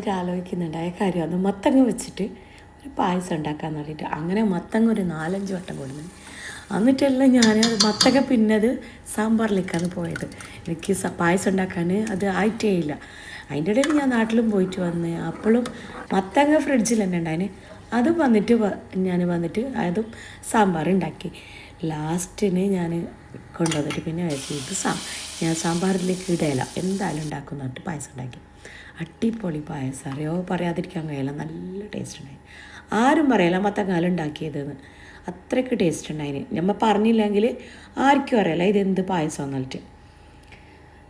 നാളായിട്ട് ആലോചിക്കുന്നുണ്ടായ അത് മത്തങ്ങ വെച്ചിട്ട് ഒരു പായസം ഉണ്ടാക്കാൻ വേണ്ടിയിട്ട് അങ്ങനെ മത്തങ്ങ ഒരു നാലഞ്ച് വട്ടം കൊടുന്നു. എന്നിട്ടെല്ലാം ഞാൻ മത്തങ്ങ പിന്നെ അത് സാമ്പാറിലേക്കാണ് പോയത്. എനിക്ക് പായസം ഉണ്ടാക്കാൻ അത് ആയിട്ടേ ഇല്ല. അതിന്റെ ഇടയിൽ ഞാൻ നാട്ടിലും പോയിട്ട് വന്ന് അപ്പോഴും മത്തങ്ങ ഫ്രിഡ്ജിൽ തന്നെ ഉണ്ടായിന്. അത് വന്നിട്ട് ഞാൻ വന്നിട്ട് അതും സാമ്പാർ ഉണ്ടാക്കി. ലാസ്റ്റിന് ഞാൻ കൊണ്ടുവന്നിട്ട് പിന്നെ ഇത് സാ ഞാൻ സാമ്പാറിലേക്ക് ഇടയില്ല എന്തായാലും ഉണ്ടാക്കുന്നു പായസം ഉണ്ടാക്കി. അടിപൊളി പായസം. അറിയോ? പറയാതിരിക്കാൻ കഴിയില്ല. നല്ല ടേസ്റ്റ് ഉണ്ടായി. ആരും പറയില്ല മത്തങ്ങാലം ഉണ്ടാക്കിയതെന്ന്. അത്രയ്ക്ക് ടേസ്റ്റ് ഉണ്ടായിന്. നമ്മൾ പറഞ്ഞില്ലെങ്കിൽ ആർക്കും അറിയില്ല ഇതെന്ത് പായസം എന്നിട്ട്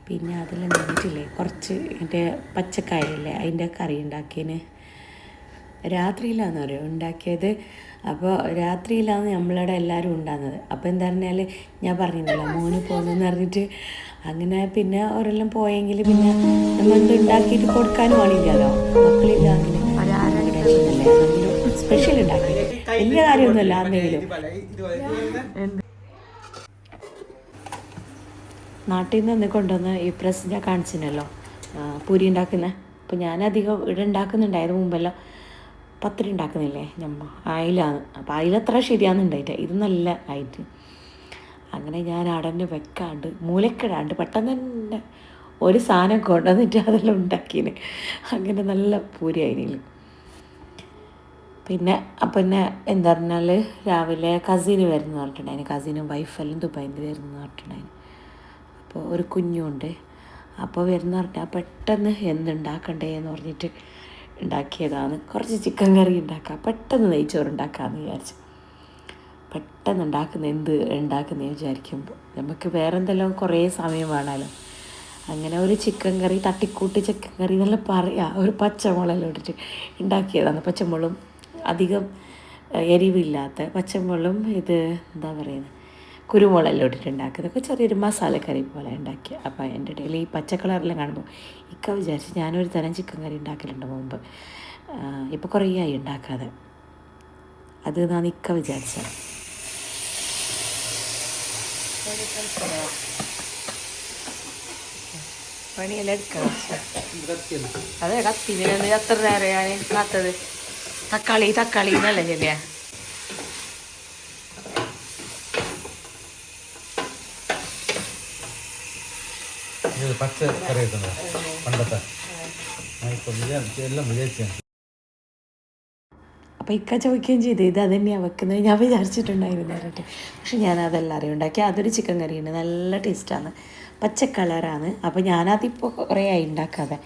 പിന്നെ അതിൽ നിന്നിട്ടില്ലേ കുറച്ച് മറ്റേ പച്ചക്കായല്ലേ അതിന്റെ കറി ഉണ്ടാക്കിയതിന്. രാത്രിയിലാന്ന് പറയും ഉണ്ടാക്കിയത് അപ്പോൾ രാത്രിയിലാണ് നമ്മളിവിടെ എല്ലാവരും ഉണ്ടാകുന്നത്. അപ്പോൾ എന്താ പറഞ്ഞാൽ ഞാൻ പറഞ്ഞില്ല മോന് പോകുന്നതെന്ന് പറഞ്ഞിട്ട് അങ്ങനെ പിന്നെ ഒരെല്ലാം പോയെങ്കിൽ പിന്നെ നമ്മൾ എന്ത് ഉണ്ടാക്കിയിട്ട് കൊടുക്കാനും ആളില്ലല്ലോ. മക്കളില്ലാങ്കിൽ സ്പെഷ്യൽ ഉണ്ടാക്കി. വലിയ കാര്യമൊന്നുമല്ല എന്തെങ്കിലും നാട്ടിൽ നിന്ന് കൊണ്ടുവന്ന് ഈ പ്രസ് ഞാൻ കാണിച്ചിനല്ലോ പൂരി ഉണ്ടാക്കുന്നത് അപ്പോൾ ഞാനധികം ഇവിടെ ഉണ്ടാക്കുന്നുണ്ടായത് മുമ്പെല്ലാം. പത്തിരി ഉണ്ടാക്കുന്നില്ലേ? ഞമ്മ അയിലാണ്. അപ്പോൾ അയിലത്ര ശരിയാണെന്നുണ്ടായിട്ട് ഇത് നല്ല ആയിട്ട് അങ്ങനെ ഞാൻ അടഞ്ഞ് വെക്കാണ്ട് മൂലക്കിടാണ്ട് പെട്ടെന്ന് തന്നെ ഒരു സാധനം കൊണ്ടുവന്നിട്ട് അതെല്ലാം ഉണ്ടാക്കിന്. അങ്ങനെ നല്ല പൂരി ആയിരുന്നു പിന്നെ അപ്പം പിന്നെ എന്താ പറഞ്ഞാൽ രാവിലെ കസിന് വരുന്ന പറഞ്ഞിട്ടുണ്ടായിന്. കസിനും വൈഫെല്ലാം നിന്ന് വരുന്ന പറഞ്ഞിട്ടുണ്ടായിന്. അപ്പോൾ ഒരു കുഞ്ഞുണ്ട് അപ്പോൾ വരുന്ന പറഞ്ഞാൽ പെട്ടെന്ന് എന്തുണ്ടാക്കണ്ടേ എന്ന് പറഞ്ഞിട്ട് ഉണ്ടാക്കിയതാണ്. കുറച്ച് ചിക്കൻ കറി ഉണ്ടാക്കാം. പെട്ടെന്ന് നെയ്ച്ചോറ് ഉണ്ടാക്കാമെന്ന് വിചാരിച്ചു. പെട്ടെന്ന് ഉണ്ടാക്കുന്ന എന്ത് ഉണ്ടാക്കുന്ന വിചാരിക്കുമ്പോൾ നമുക്ക് വേറെ എന്തെല്ലാം കുറേ സമയം വേണമല്ലോ. അങ്ങനെ ഒരു ചിക്കൻ കറി തട്ടിക്കൂട്ടി ചിക്കൻ കറി എന്നെല്ലാം പറയാം. ഒരു പച്ചമുളകെല്ലാം ഇട്ടിട്ട് ഉണ്ടാക്കിയതാണ്. പച്ചമുളകും അധികം എരിവില്ലാത്ത പച്ചമുളകും ഇത് എന്താ പറയുന്നത്? കുരുമുളകെല്ലാം ഇട്ടിട്ട് ഉണ്ടാക്കുന്നതൊക്കെ ചെറിയൊരു മസാലക്കറി പോലെ ഉണ്ടാക്കി അപ്പോൾ എന്റെ ഇടയിൽ ഈ പച്ച കളറെല്ലാം കാണുമ്പോൾ ഇക്ക വിചാരിച്ച് ഞാനൊരു തരം ചിക്കൻ കറി ഉണ്ടാക്കലുണ്ട് മുമ്പ്. ഇപ്പോൾ കുറേ ആയി ഉണ്ടാക്കാതെ. അത് നാ ഇക്ക വിചാരിച്ചത് പണിയെല്ലാം എടുക്കണം. അതെ കത്തി. എത്ര നേരം ഞാൻ കാത്തത്? തക്കാളി തക്കാളി എന്നല്ലേ ചെല്ലിയ? പച്ചക്കറി പച്ച കറി വെക്കുന്നത് പണ്ടത്തെ. എല്ലാം വിചാരിച്ചു അപ്പോൾ ഇക്ക ചോദിക്കുകയും ചെയ്തു ഇത് തന്നെയാണ് വെക്കുന്നത്? ഞാൻ വിചാരിച്ചിട്ടുണ്ടായിരുന്നു നേരിട്ട്. പക്ഷെ ഞാൻ അതെല്ലാം അറിയും ഉണ്ടാക്കി അതൊരു ചിക്കൻ കറിയുണ്ട്. നല്ല ടേസ്റ്റാണ്. പച്ച കളറാണ്. അപ്പോൾ ഞാനതിപ്പോൾ കുറേ ആയി ഉണ്ടാക്കാതെ.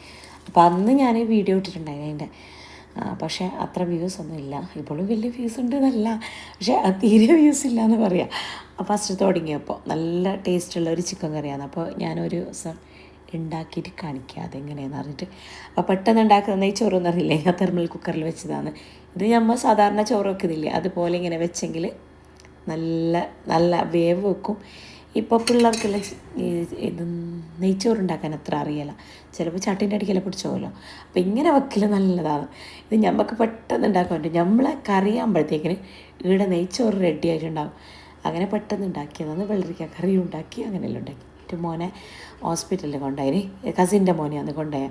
അപ്പോൾ അന്ന് ഞാൻ വീഡിയോ ഇട്ടിട്ടുണ്ടായിരുന്നു അതിന്റെ. പക്ഷേ അത്ര വ്യൂസ് ഒന്നും ഇല്ല. ഇപ്പോഴും വലിയ വ്യൂസ് ഉണ്ട് എന്നല്ല പക്ഷേ തീരെ വ്യൂസ് ഇല്ല എന്ന് പറയാം ഫസ്റ്റ് തുടങ്ങിയപ്പോൾ നല്ല ടേസ്റ്റുള്ള ഒരു ചിക്കൻ കറിയാണ്. അപ്പോൾ ഞാനൊരു ഉണ്ടാക്കിയിട്ട് കാണിക്കുക. അതെങ്ങനെയാണെന്ന് പറഞ്ഞിട്ട് അപ്പോൾ പെട്ടെന്ന് ഉണ്ടാക്കുന്ന നെയ്ച്ചോറ് എന്നറിയില്ലേ ആ തെർമൽ കുക്കറിൽ വെച്ചതാണ്. ഇത് നമ്മൾ സാധാരണ ചോറ് വെക്കുന്നില്ലേ? അതുപോലെ ഇങ്ങനെ വെച്ചെങ്കിൽ നല്ല നല്ല വേവ് വെക്കും. ഇപ്പോൾ പിള്ളേർക്കെല്ലാം ഇത് നെയ്ച്ചോറ് ഉണ്ടാക്കാൻ അത്ര അറിയില്ല. ചിലപ്പോൾ ചട്ടിന്റെ അടിക്കല പിടിച്ചോല്ലോ അപ്പോൾ ഇങ്ങനെ വെക്കൽ നല്ലതാണ്. ഇത് നമുക്ക് പെട്ടെന്ന് ഉണ്ടാക്കാൻ പറ്റും. നമ്മളെ കറിയാകുമ്പോഴത്തേക്കിന് ഇവിടെ നെയ്ച്ചോറ് റെഡി ആയിട്ടുണ്ടാകും അങ്ങനെ പെട്ടെന്ന് ഉണ്ടാക്കിയതാണ്. വെള്ളരിക്ക കറി ഉണ്ടാക്കി അങ്ങനെയെല്ലാം ഉണ്ടാക്കി. എന്റെ മോനെ ഹോസ്പിറ്റലിൽ കൊണ്ടുപോയി. കസിന്റെ മോനെ ഒന്ന് കൊണ്ടുപോയ.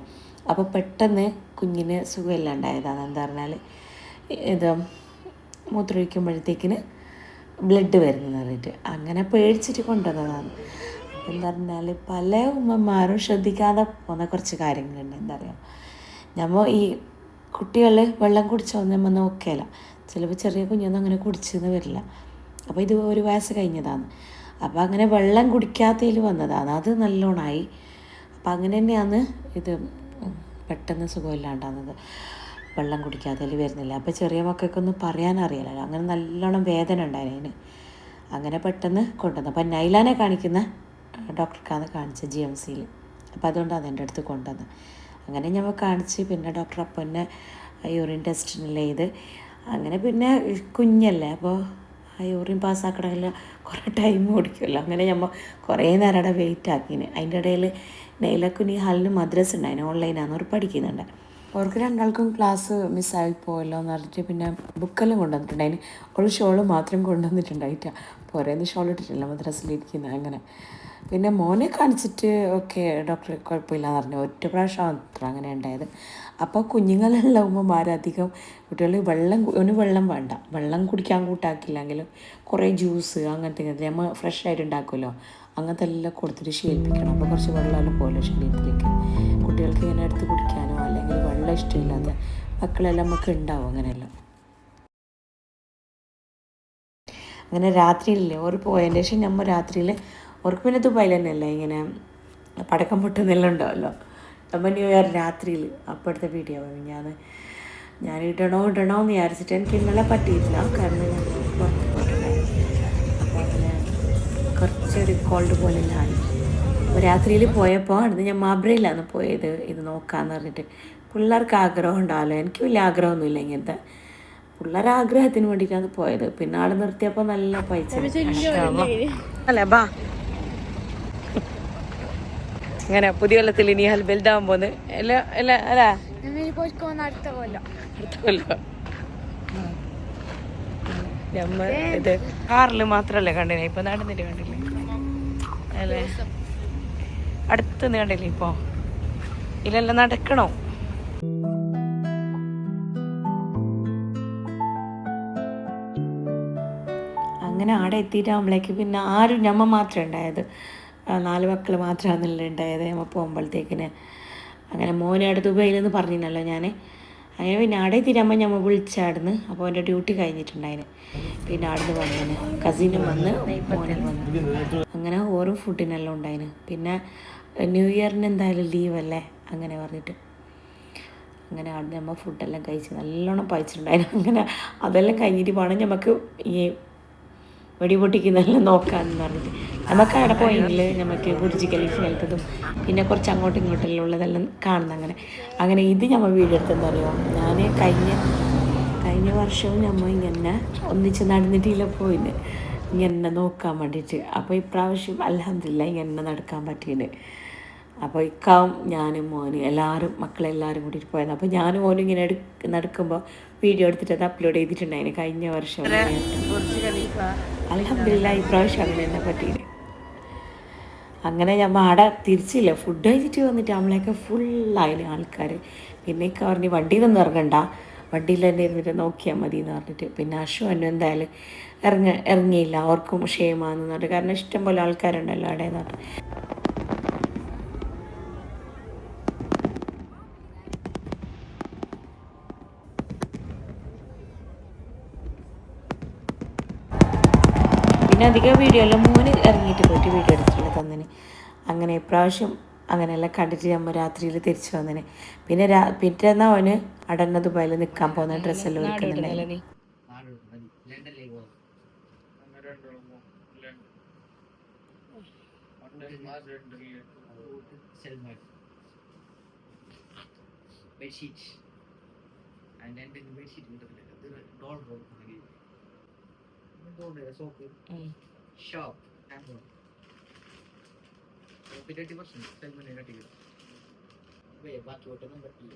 അപ്പോൾ പെട്ടെന്ന് കുഞ്ഞിന് സുഖമില്ല ഉണ്ടായതാണ് എന്താ പറഞ്ഞാൽ ഇത് മൂത്രമൊഴിക്കുമ്പോഴത്തേക്കിന് ബ്ലഡ് വരുന്നതെന്ന് പറഞ്ഞിട്ട്. അങ്ങനെ പേടിച്ചിട്ട് കൊണ്ടുവന്നതാണ്. എന്താ പറഞ്ഞാൽ പല ഉമ്മമാരും ശ്രദ്ധിക്കാതെ പോകുന്ന കുറച്ച് കാര്യങ്ങളുണ്ട്. എന്താ പറയുക നമ്മൾ ഈ കുട്ടികൾ വെള്ളം കുടിച്ചോ നമ്മൾ നോക്കിയല്ല ചിലപ്പോൾ ചെറിയ കുഞ്ഞൊന്നും അങ്ങനെ കുടിച്ചെന്ന് വരില്ല. അപ്പോൾ ഇത് ഒരു വയസ്സ് കഴിഞ്ഞതാണ്. അപ്പോൾ അങ്ങനെ വെള്ളം കുടിക്കാത്തതിൽ വന്നതാണ് അത് നല്ലോണമായി അപ്പം അങ്ങനെ തന്നെയാണ് ഇത് പെട്ടെന്ന് സുഖമില്ലാണ്ടാകുന്നത്. വെള്ളം കുടിക്കാത്തതിൽ വരുന്നില്ല. അപ്പോൾ ചെറിയ മക്കൾക്കൊന്നും പറയാൻ അറിയില്ലല്ലോ. അങ്ങനെ നല്ലോണം വേദന ഉണ്ടായിരുന്നു അങ്ങനെ പെട്ടെന്ന് കൊണ്ടുവന്നു. അപ്പം നൈലാനെ കാണിക്കുന്ന ഡോക്ടർക്കാണ് കാണിച്ചത് ജി എം സിയിൽ അപ്പോൾ അതുകൊണ്ടാണ് എന്റെ അടുത്ത് കൊണ്ടുവന്നത്. അങ്ങനെ ഞങ്ങൾ കാണിച്ച് പിന്നെ ഡോക്ടർ അപ്പം തന്നെ യൂറിൻ ടെസ്റ്റിനെല്ലാം ചെയ്ത് അങ്ങനെ പിന്നെ കുഞ്ഞല്ലേ. അപ്പോൾ ആ യൂറിൻ പാസ്സാക്കണമെങ്കിൽ കുറേ ടൈം ഓടിക്കുമല്ലോ അങ്ങനെ നമ്മൾ കുറേ നേരം അവിടെ വെയിറ്റ് ആക്കിന്. അതിന്റെ ഇടയിൽ നെയിലക്കുനി ഹാലിന് മദ്രസ് ഉണ്ടായിന്. ഓൺലൈനാണ് അവർ പഠിക്കുന്നുണ്ട്. ഓർക്ക് രണ്ടാൾക്കും ക്ലാസ് മിസ്സായി പോയല്ലോ എന്ന് പറഞ്ഞിട്ട് പിന്നെ ബുക്കെല്ലാം കൊണ്ടുവന്നിട്ടുണ്ടായിന്. ഒരു ഷോൾ മാത്രം കൊണ്ടുവന്നിട്ടുണ്ടായിട്ടാണ് പോരേന്ന് ഷോൾ ഇട്ടിട്ടില്ല മദ്രസ്സിലിരിക്കുന്നത് അങ്ങനെ. പിന്നെ മോനെ കാണിച്ചിട്ട് ഓക്കെ ഡോക്ടർ കുഴപ്പമില്ലാന്ന് പറഞ്ഞു. ഒറ്റ പ്രാവശ്യം അത്ര അങ്ങനെ ഉണ്ടായത്. അപ്പോൾ കുഞ്ഞുങ്ങളെല്ലാം ഉമ്മമാരധികം കുട്ടികൾ വെള്ളം ഒന്ന് വെള്ളം വേണ്ട. വെള്ളം കുടിക്കാൻ കൂട്ടാക്കില്ലെങ്കിലും കുറേ ജ്യൂസ് അങ്ങനത്തെ ഇങ്ങനത്തെ നമ്മൾ ഫ്രഷ് ആയിട്ട് ഉണ്ടാക്കുമല്ലോ. അങ്ങനത്തെ എല്ലാം കൊടുത്തിട്ട് ശീലിപ്പിക്കണം. അപ്പോൾ കുറച്ച് വെള്ളമെല്ലാം പോലെ ശരീരത്തിലേക്ക്. കുട്ടികൾക്ക് ഇങ്ങനെ എടുത്ത് കുടിക്കാനോ അല്ലെങ്കിൽ വെള്ളം ഇഷ്ടമില്ലാത്ത മക്കളെല്ലാം നമുക്ക് ഉണ്ടാവും അങ്ങനെയെല്ലാം. അങ്ങനെ രാത്രിയില്ലേ ഒരു പോയതിന്റെ ശേഷം നമ്മൾ രാത്രിയിൽ ഓർക്ക് പിന്നെ ദുബായിൽ തന്നെയല്ലേ ഇങ്ങനെ പടക്കം പൊട്ടുന്നെല്ലാം ഉണ്ടാവല്ലോ നമ്മൾ ന്യൂ ഇയർ രാത്രിയിൽ അപ്പോഴത്തെ വീഡിയോ ഞാൻ ഞാൻ ഇടണോ ഇടണോ എന്ന് വിചാരിച്ചിട്ട് എനിക്ക് ഇന്നലെ പറ്റിയിട്ടില്ല. കാരണം ഞാൻ പുറത്ത് പോയിട്ടുണ്ടായിരുന്നു. അപ്പോൾ അങ്ങനെ കുറച്ചൊരു കോൾഡ് പോലെ ഞാൻ രാത്രിയിൽ പോയപ്പോൾ അടുത്ത് ഞാൻ മാബ്രയിലാണ് പോയത്. ഇത് നോക്കാമെന്ന് പറഞ്ഞിട്ട്. പിള്ളേർക്ക് ആഗ്രഹം ഉണ്ടാവല്ലോ. എനിക്ക് വലിയ ആഗ്രഹമൊന്നുമില്ല ഇങ്ങനത്തെ. പിള്ളേർ ആഗ്രഹത്തിന് വേണ്ടിയിട്ടാണ് പോയത്. പിന്നെ ആൾ നിർത്തിയപ്പോൾ നല്ല പൈസ. അല്ലേ ബാ. അങ്ങനെ പുതിയ കൊല്ലത്തിൽ ഇനി ഹൽ വലുതാവാൻ പോന്ന്. അല്ല അല്ല അല്ല? അടുത്ത കൊല്ലം. അടുത്ത കൊല്ലം. നമ്മ ഇത് കാറിൽ മാത്രല്ലേ കണ്ടിനെ? ഇപ്പൊ നടന്നിട്ട് കണ്ടില്ലേ? അല്ലേ? അടുത്തുനിന്ന് കണ്ടില്ലേ ഇപ്പൊ? ഇല്ലല്ലോ നടക്കണോ? അങ്ങനെ ആടെ എത്തിയിട്ടാകുമ്പോഴേക്ക് പിന്നെ ആരും ഞമ്മ മാത്രമേ ഉണ്ടായത്. നാല് മക്കൾ മാത്രമാണെന്നല്ലേ ഉണ്ടായത് നമ്മൾ പോകുമ്പോഴത്തേക്കിന്. അങ്ങനെ മോനെ അടുത്ത് ദുബൈയിലെന്ന് പറഞ്ഞിരുന്നല്ലോ ഞാൻ അങ്ങനെ പിന്നെ ആടെ തിരുമ്പോൾ ഞമ്മ വിളിച്ചാടുന്ന് അപ്പോൾ എന്റെ ഡ്യൂട്ടി കഴിഞ്ഞിട്ടുണ്ടായിന്. പിന്നെ ആടുന്ന് വന്നിന്. കസിനും വന്ന് മോനും വന്ന്. അങ്ങനെ ഓരോ ഫുഡിനെല്ലാം ഉണ്ടായിന്. പിന്നെ ന്യൂ ഇയറിന് എന്തായാലും ലീവല്ലേ അങ്ങനെ പറഞ്ഞിട്ട്. അങ്ങനെ അവിടെ നമ്മൾ ഫുഡെല്ലാം കഴിച്ച് നല്ലോണം പഴിച്ചിട്ടുണ്ടായിരുന്നു അങ്ങനെ അതെല്ലാം കഴിഞ്ഞിട്ട് വേണം നമുക്ക് ഈ വെടി പൊട്ടിക്കുന്നതെല്ലാം നോക്കാമെന്ന് പറഞ്ഞിട്ട്. നമുക്ക് അവിടെ പോയെങ്കിൽ നമുക്ക് ബുർജി ഖലീഫ കേൾക്കതും പിന്നെ കുറച്ച് അങ്ങോട്ടും ഇങ്ങോട്ടും ഉള്ളതെല്ലാം കാണുന്ന അങ്ങനെ. അങ്ങനെ ഇത് നമ്മൾ വീഡിയോ എടുത്തെന്ന് അറിയാം ഞാൻ കഴിഞ്ഞ കഴിഞ്ഞ വർഷവും നമ്മൾ ഇങ്ങനെ ഒന്നിച്ച് നടന്നിട്ടില്ല പോയിന്. ഇങ്ങനെ നോക്കാൻ വേണ്ടിയിട്ട് അപ്പോൾ ഇപ്രാവശ്യം അലഹമില്ല ഇങ്ങനെ നടക്കാൻ പറ്റിയത് അപ്പോൾ ഇക്കാവും ഞാനും മോനും എല്ലാവരും മക്കളെല്ലാവരും കൂടിയിട്ട് പോയത്. അപ്പോൾ ഞാനും മോനും ഇങ്ങനെ എടുക്ക നടക്കുമ്പോൾ വീഡിയോ എടുത്തിട്ട് അത് അപ്ലോഡ് ചെയ്തിട്ടുണ്ടായിരുന്നു കഴിഞ്ഞ വർഷം. അലഹമില്ല ഇപ്രാവശ്യം അങ്ങനെ തന്നെ പറ്റിയത് അങ്ങനെ ഞാൻ ആടെ തിരിച്ചില്ല. ഫുഡ് കഴിച്ചിട്ട് വന്നിട്ട് നമ്മളെയൊക്കെ ഫുള്ളായാലും ആൾക്കാർ പിന്നെ പറഞ്ഞ് വണ്ടിയിൽ നിന്ന് ഇറങ്ങണ്ട. വണ്ടിയിൽ തന്നെ ഇരുന്നിട്ട് നോക്കിയാൽ മതി എന്ന് പറഞ്ഞിട്ട്. പിന്നെ അശു അന്നു എന്തായാലും ഇറങ്ങ ഇറങ്ങിയില്ല. അവർക്കും ക്ഷേമാന്ന് പറഞ്ഞിട്ട്. കാരണം ഇഷ്ടംപോലെ ആൾക്കാരുണ്ടല്ലോ അവിടെ എന്ന് പറഞ്ഞിട്ട്. പിന്നെ അധികം വീഡിയോ എല്ലാം മോന് ഇറങ്ങിയിട്ട് പോയിട്ട് വീഡിയോ എടുത്തിട്ടുള്ള തന്നിന്. അങ്ങനെ ഇപ്രാവശ്യം അങ്ങനെയെല്ലാം കണ്ടിട്ട് നമ്മൾ രാത്രിയിൽ തിരിച്ചു വന്നിന്. പിന്നെ രാ പിറ്റേന്നാ അവന് അടന്ന ദുബായിൽ നിൽക്കാൻ പോകുന്ന ഡ്രസ്സെല്ലാം എടുക്കുന്നുണ്ടായിരുന്നു ബെഡ്ഷീറ്റ് ആൻഡ് എന്റെ ബെഡ്ഷീറ്റ് കിട്ടുന്നില്ല ഡോൾ സോപ്പ് ഷോപ്പ് സെൽമനെ ബാക്കി ഒട്ടൊന്നും പറ്റില്ല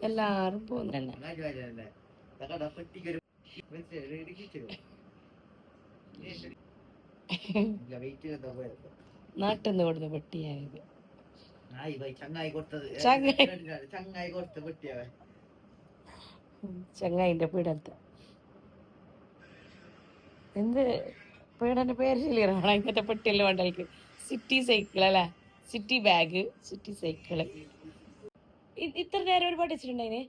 എല്ലാവരും പോകുന്നല്ലേ കൊടുത്ത പെട്ടിയായത് ചങ്ങായി കൊടുത്തത് ചങ്ങായി. ചങ്ങായി കൊടുത്ത പെട്ടിയാവേ ചങ്ങായിന്റെ പീഡനത്തെ. എന്ത് പീഡന്റെ പേര് ശരിയാണ് ഇങ്ങനത്തെ പെട്ടിയല്ലോ വേണ്ടൽക്ക് സിറ്റി സൈക്കിൾ അല്ലേ? സിറ്റി ബാഗ് സിറ്റി സൈക്കിൾ ഇത്ര നേരം ഒരുപാട് വെച്ചിട്ടുണ്ടായിന്?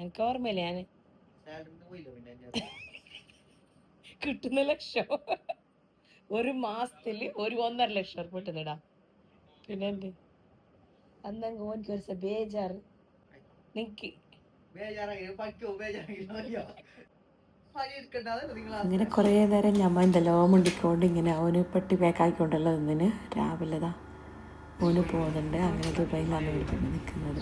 എനിക്ക് ഓർമ്മയില്ല പിന്നെ കിട്ടുന്ന ലക്ഷം. ഒരു മാസത്തിൽ ഒരു ഒന്നര ലക്ഷം ഉറപ്പ് കിട്ടുന്നടാ. പിന്നെ എന്ത് അന്നങ്ങ് ഓനിക്ക് ഒരു ബേജാറ്. നിക്ക് ബേജാറായി. പറ്റോ അങ്ങനെ കുറേ നേരം ഞമ്മ എന്തെല്ലോ മുണ്ടിക്കൊണ്ട് ഇങ്ങനെ അവന് പെട്ടി പാക്കാക്കിക്കൊണ്ടല്ലോ ഇന്നിന് രാവിലെ താ ഓന് പോകുന്നുണ്ട്. അങ്ങനെ ദുബായിലാണ് പിന്നെ നിൽക്കുന്നത്